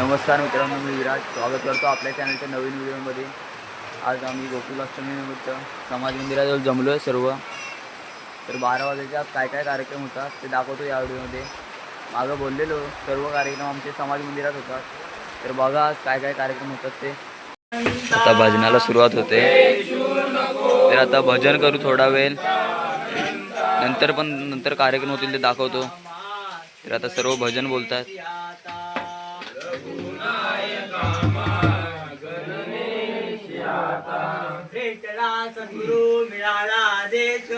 नमस्कार मित्रांनो मी विराज. स्वागत करतो आपल्या चॅनलच्या नवीन व्हिडिओमध्ये. आज आम्ही गोकुलाष्टमीनिमित्त समाज मंदिराजवळ जमलो आहे सर्व. तर बारा वाजेच्या काय काय कार्यक्रम होतात ते दाखवतो या व्हिडिओमध्ये. मागं बोललेलो सर्व कार्यक्रम आमचे समाज मंदिरात होतात. तर बघा आज काय काय कार्यक्रम होतात ते. आता भजनाला सुरुवात होते. तर आता भजन करू थोडा वेळ. नंतर पण नंतर कार्यक्रम होतील ते दाखवतो. तर आता सर्व भजन बोलतात. सद्गुरु मिळाला देश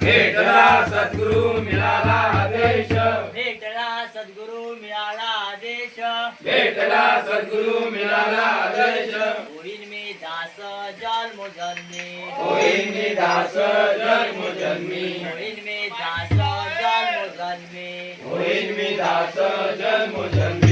भेटला सद्गुरु मिळाला आदेश. भेटला सद्गुरु मिळाला देश भेटला सद्गुरु मिळाला आदेश. होईन मी दास जन्म जन्मी. होईन मी दास जन्म जन्मी. होईन मी दास जन्म जन्मी. होईन मी दास जन्म जन्मी.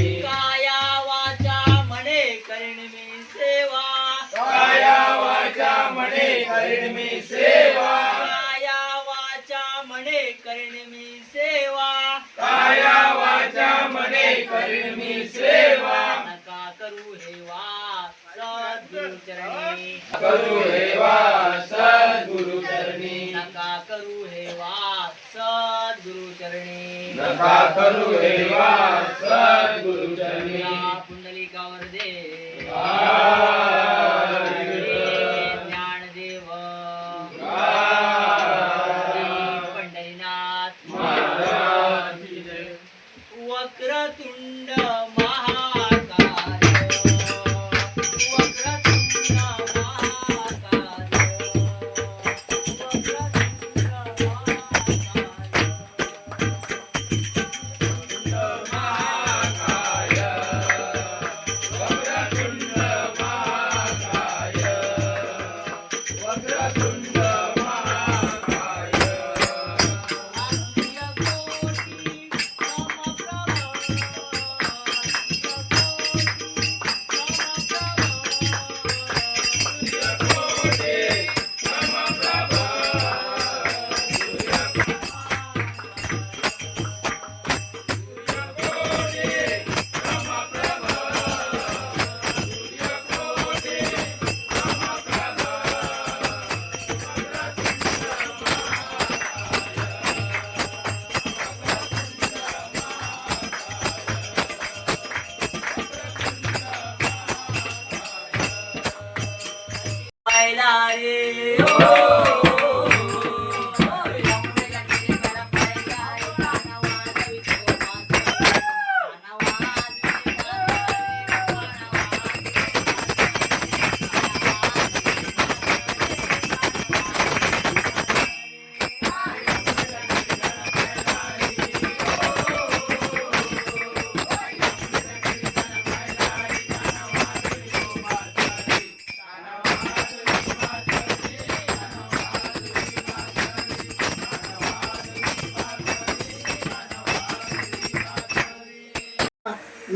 करीन मी सेवा. काया वाचा म्हणे करीन मी सेवा. काया वाचा म्हणे करीन मी सेवा. नका करू हेवा सद्गुरु चरणी. करू हेवा सद्गुरु चरणी. नका करू हेवा सद्गुरु चरणी. नका करू हेवा सद्गुरु चरणी. पुंडलिकावर दे.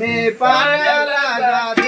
मी पाण्याला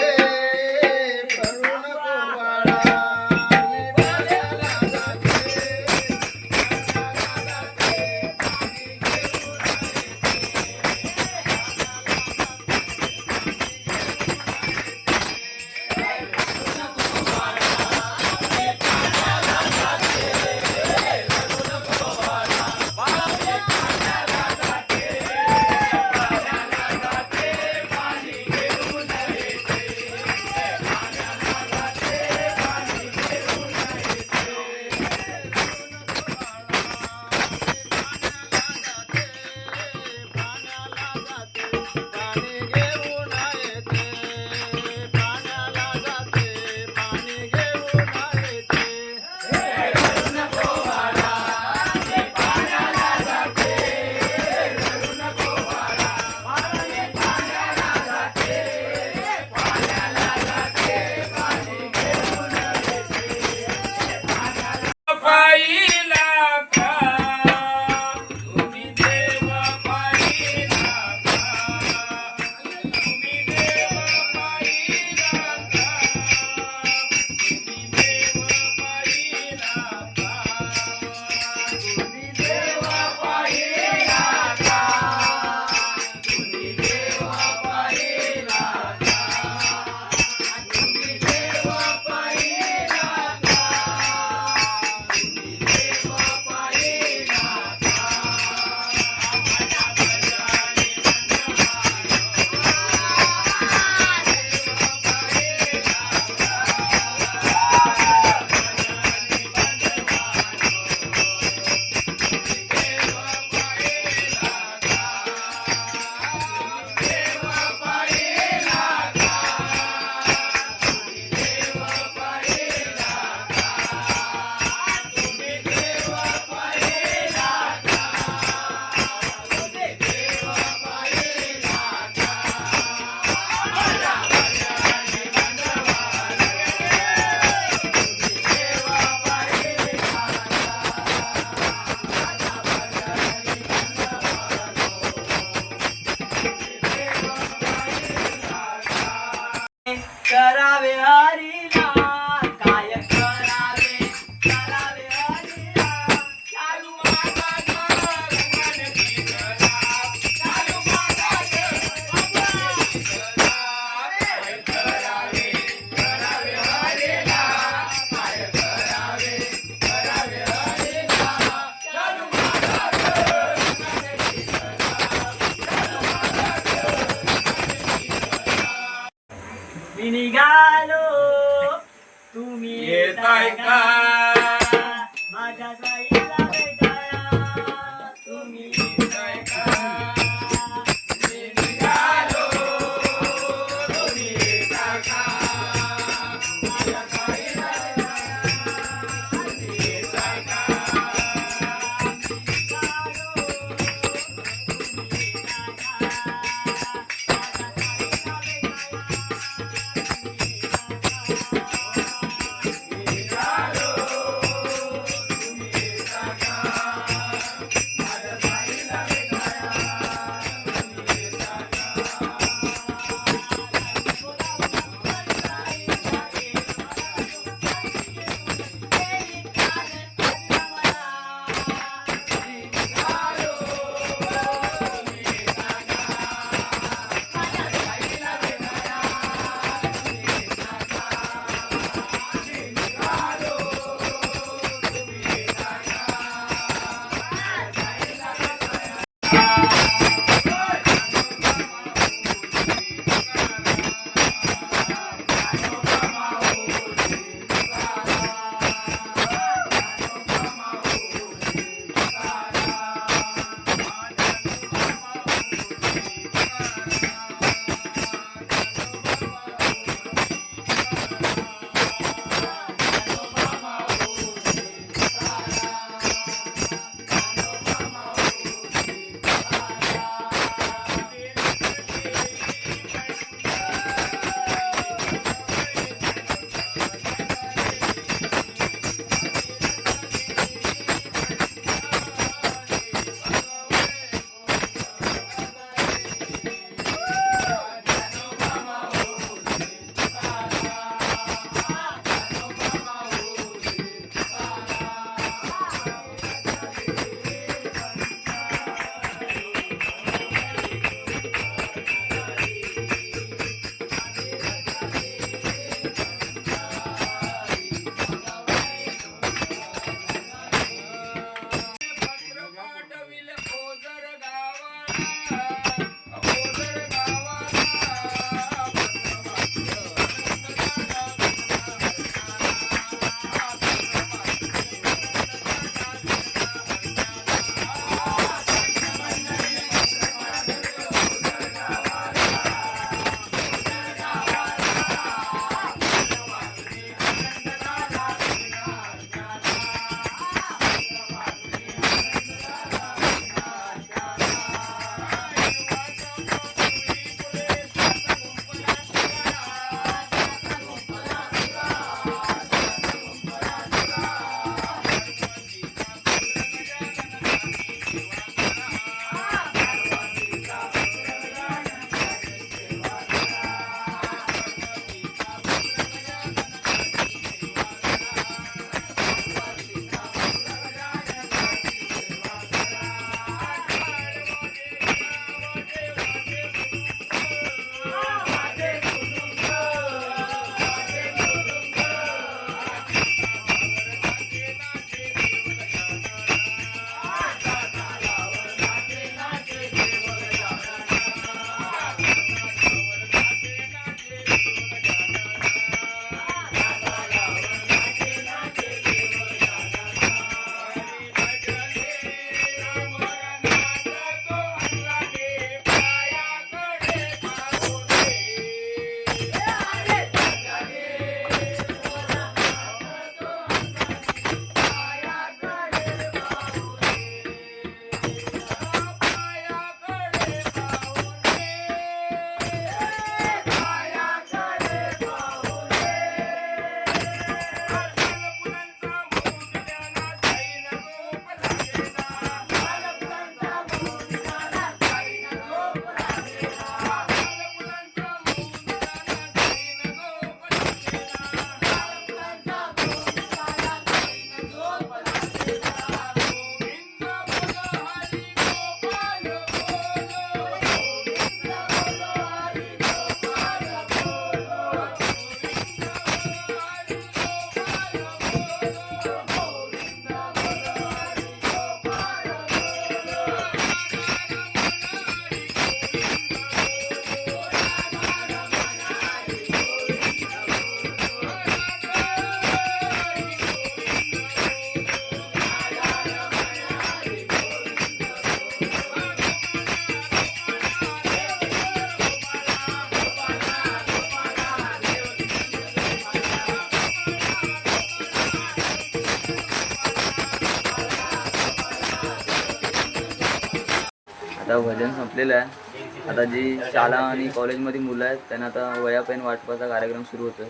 भजन संपलेलं आहे. आता जी शाळा आणि कॉलेजमध्ये मुलं आहेत त्यांना आता वया पेन वाटपाचा कार्यक्रम सुरू होतो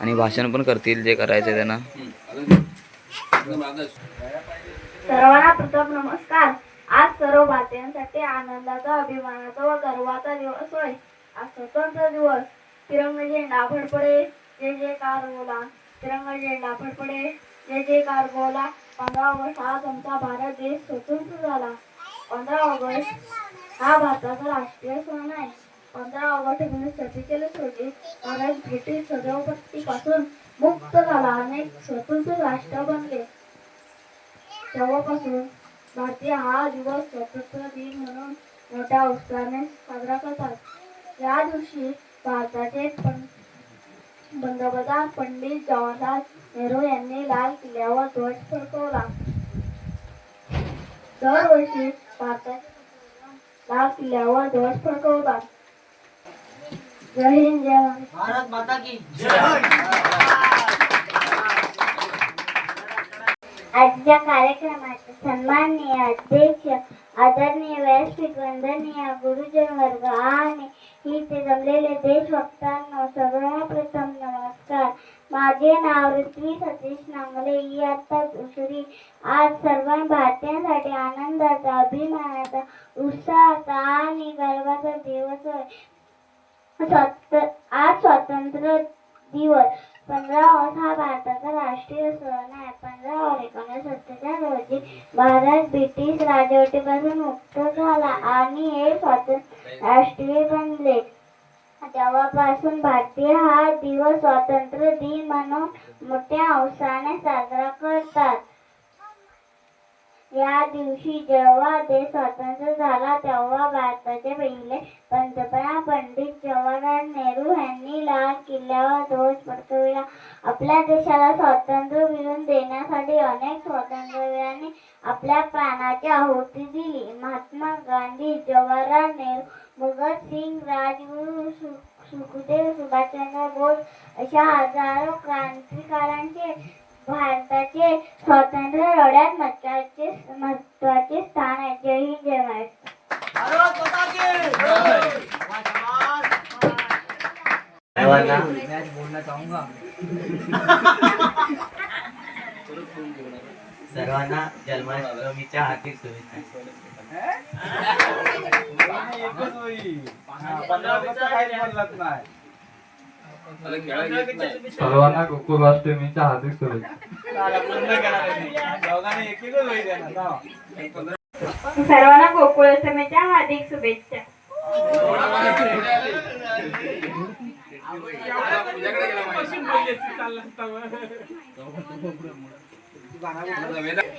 आणि भाषण पण करतील जे करायचे त्यांना. सर्वांना प्रथम नमस्कार. आज सर्व भारतीयांसाठी आनंदाचा अभिमानाचा व गर्वाचा दिवस होय. आज स्वतंत्र दिवस. तिरंग झेंडा फडफडे. जे एक बोला. तिरंग झेंडा फडफडे. जे जे कार बोला. पंधरा ऑगस्ट आज आमचा भारत देश स्वतंत्र झाला. पंधरा ऑगस्ट. हा भारताचा राष्ट्रीय सण आहे. पंधरा ऑगस्ट एकोणीसशे सत्तेचाळीस रोजी भारत ब्रिटिश सजावपट्टीपासून मुक्त झाला अनेक स्वतंत्र राष्ट्र बनले. तेव्हापासून भारतीय हा दिवस स्वतंत्र दिन म्हणून मोठ्या उत्साहाने साजरा करतात. या दिवशी भारताचे पंतप्रधान पंडित जवाहरलाल नेहरू यांनी लाल किल्ल्यावर ध्वज फडकवला. दरवर्षी पंतप्रधान लाल किल्ल्यावर ध्वज फडकवतात. जय हिंद जय भारत माता की आजच्या कार्यक्रमाचे सन्माननीय अध्यक्ष आदरणीय व्यासपीठ वंदनीय गुरुजन वर्ग आणि इथे जमलेले देशभक्तांनो सर्वप्रथम नमस्कार. माझे नाव ऋत्वी सतीश नांगले. इयत्ता दुसरी. आज सर्व भारतीयांसाठी आनंदाचा अभिमानाचा उत्साहाचा आणि गर्वाचा दिवस आहे. आज स्वातंत्र्य दिवस. पंधरा ऑगस्ट हा भारताचा राष्ट्रीय सण आहे. पंधरा ऑगस्ट एकोणीसशे सत्तेचाळीस रोजी भारत ब्रिटिश राजवटीपासून मुक्त झाला आणि हे स्वातंत्र्य राष्ट्रीय बनले. तेव्हापासून भारतीय हा दिवस स्वातंत्र्य दिन म्हणून मोठ्या उत्साहाने साजरा करतात. या दिवशी जेव्हा देश स्वतंत्र झाला तेव्हा भारताचे पहिले पंतप्रधान पंडित जवाहरलाल नेहरू यांनी लाल किल्ल्यावर ध्वज फडकविला. आपल्या देशाला स्वातंत्र्य मिळवून देण्यासाठी अनेक स्वातंत्र्यवीरांनी आपल्या प्राणाची आहुती दिली. महात्मा गांधी जवाहरलाल नेहरू भगतसिंग राजगुरू सुखदेव सुभाषचंद्र बोस अशा हजारो क्रांतिकारांचे भारताचे स्वातंत्र्य लढ्यात महत्त्वाचे महत्त्वाचे स्थान आहे. जय हिंद जय महाराष्ट्र. भारत माता की सर्वांना सर्वांना जन्माष्टमीच्या हार्दिक शुभेच्छा. काही बोलत नाही सर्वांना गोकुळाष्टमीच्या हार्दिक शुभेच्छा. सर्वांना गोकुळाष्टमीच्या हार्दिक शुभेच्छा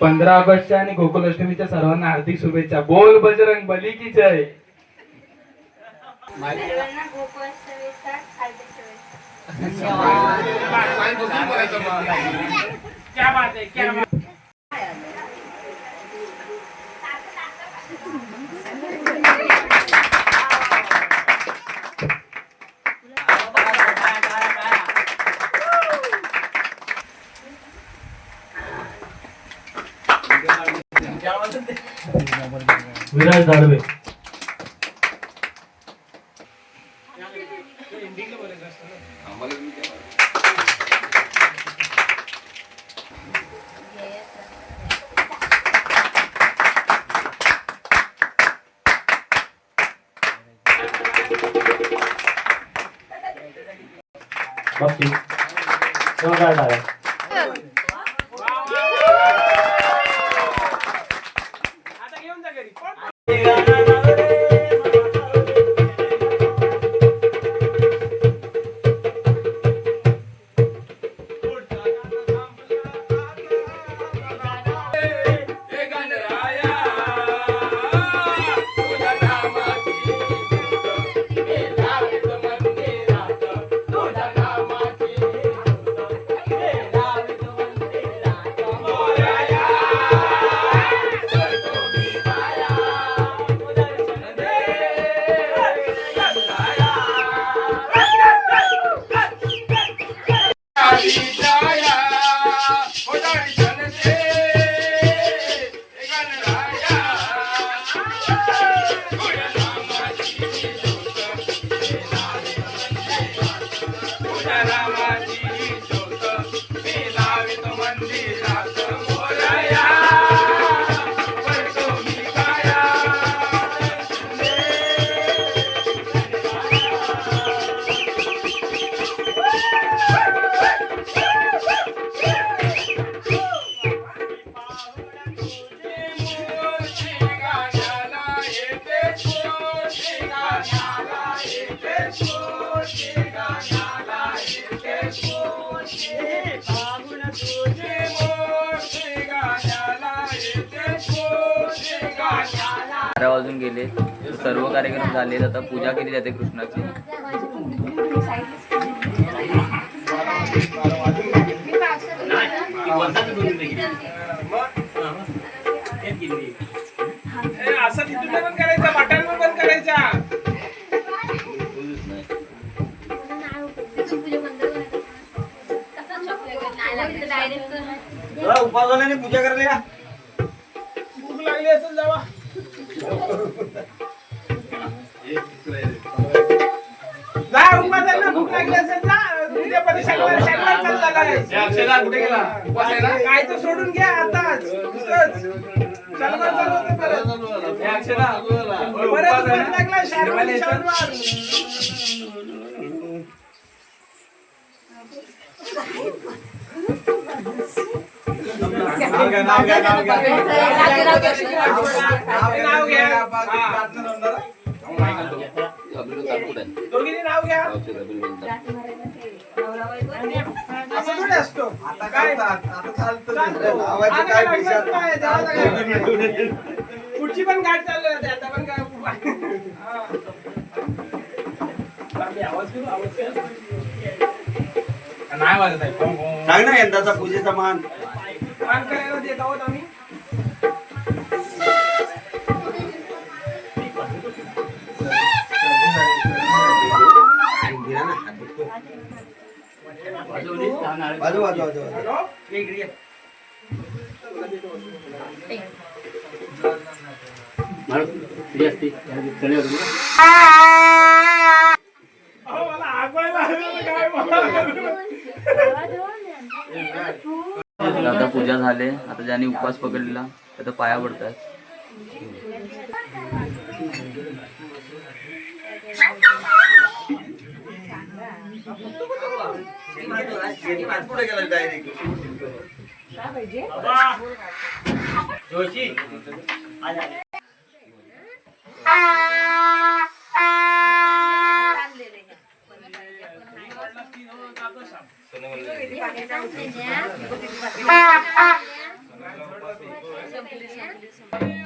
पंधरा ऑगस्टच्या आणि गोकुलाष्टमीच्या सर्वांना हार्दिक शुभेच्छा. बोल बजरंग बली की जय. सर्वांना हार्दिक शुभेच्छा विराज दाडवे. बारा वाजून गेले. सर्व कार्यक्रम झाले आता पूजा केली जाते कृष्णाची. उपासनाने पूजा करायला या. भूक लागली असेल जावा. जा उपासाला भूक लागली असेल जा. उद्या पण शनिवार शनिवार चालला काय? कुठे गेला? उपास आहे ना? काय तर सोडून घ्या आताच. नुसतंच. शनिवार चालू होते परत. हे अक्षरा. परत उपास लागला शनिवार शनिवार नाव घ्या, नाव घ्या, असं असतो आता काय आता चालतं काय पुढची पण गाठ चालू होते आता पण काय आवाज करू आवाज नाही वाजत आहे सांग ना यंदाचा पूजेचा मान. मान करायला देत आहोत आम्ही बाजू बाजू बाजू हॅलो? अहो, मला आगवायला आलं काय बोलावं? तर आता पूजा झाले. आता ज्याने उपवास पकडलेला आता पाया पडतात जोशी 姐姐。啊啊！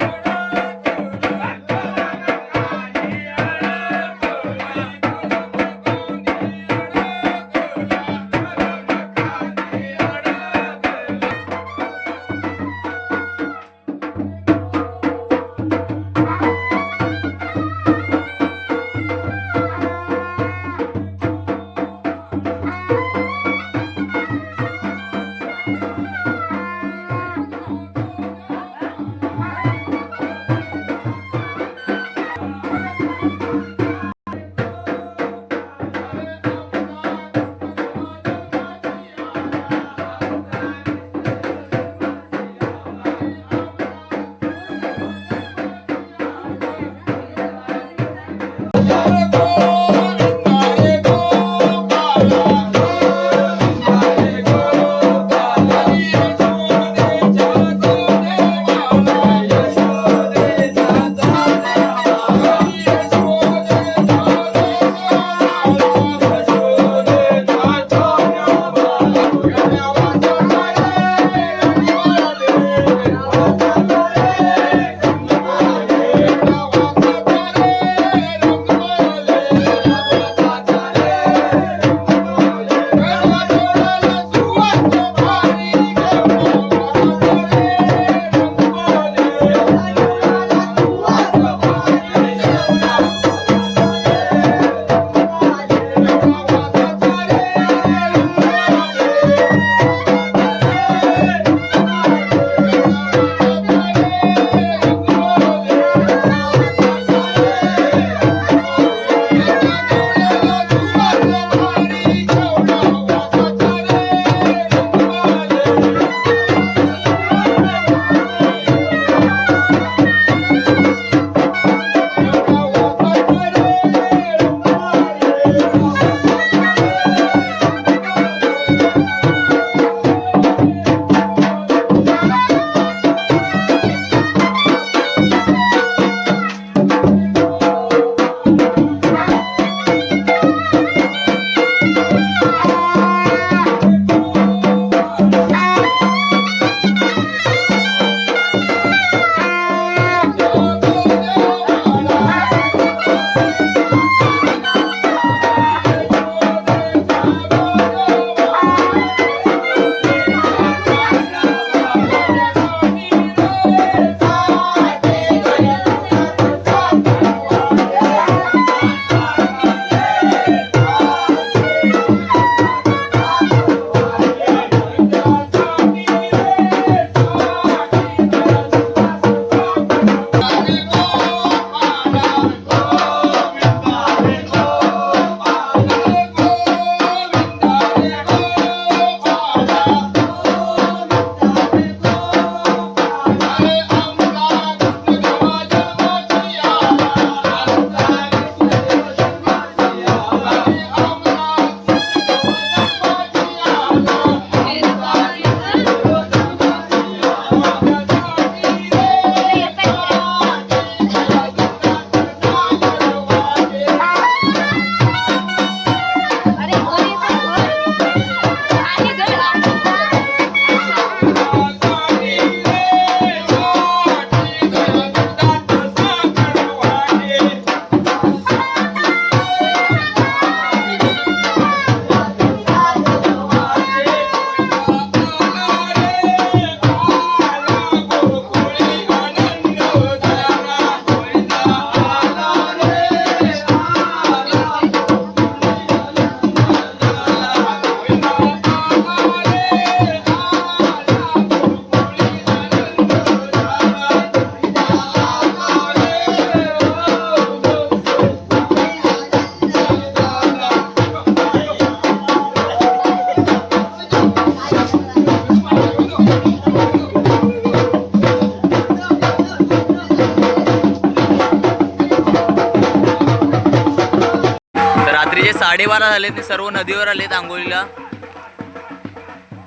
साडेबारा झाले ते सर्व नदीवर आलेत आंघोळीला.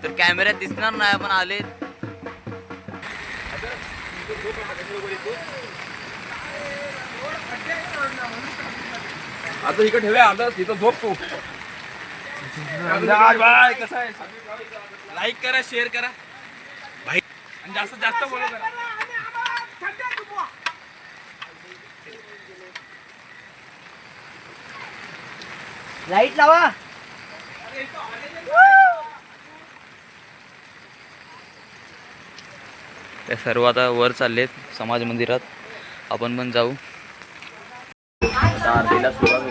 तर कॅमेऱ्यात दिसणार नाही पण आलेत. आता इकडे ठेवूया आता तिथं झोप तू. बाय कसं आहे? लाईक करा शेअर करा. भाई आणि जास्त जास्त बोलू करा. लाइट लावा ते सर्व आता वर चाललेत समाज मंदिरात. आपण पण जाऊ. आता आरतीला सुरुवात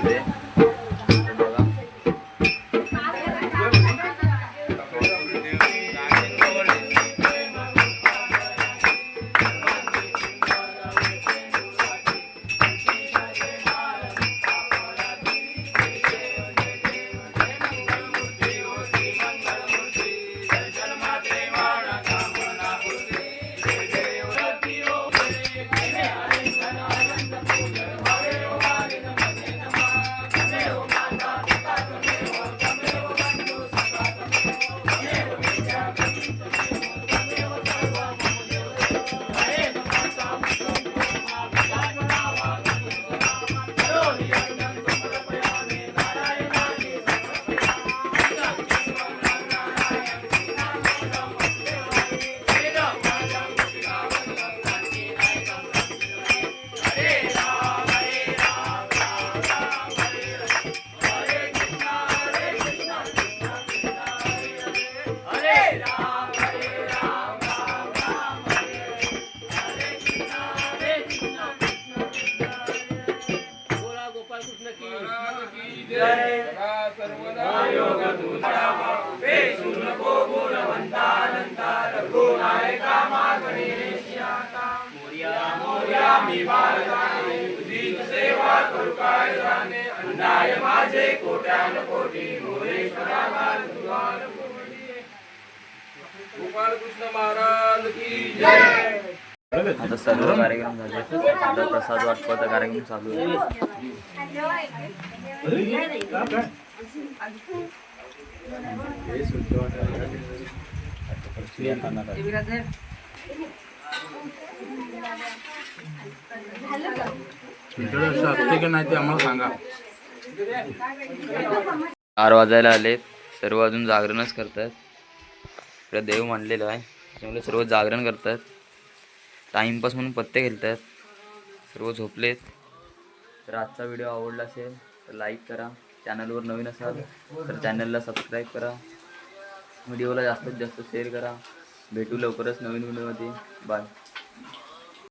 कृष्ण महाराज की जय. आता सर्व कार्यक्रम झाले. आता प्रसाद वाटपाचा कार्यक्रम चालू आहे. असते की नाही ते आम्हाला सांगा चार वाजायला आले सर्व अजून जागरणच करतात. इकडे देव मांडलेलं आहे. त्यामुळे सर्व जागरण करतात. टाईमपास म्हणून पत्ते खेळतात. सर्व झोपलेत. तर आजचा व्हिडिओ आवडला असेल तर लाईक करा. चॅनलवर नवीन असाल तर चॅनलला सबस्क्राईब करा. व्हिडिओला जास्तीत जास्त शेअर करा. भेटू लवकरच नवीन व्हिडिओमध्ये बाय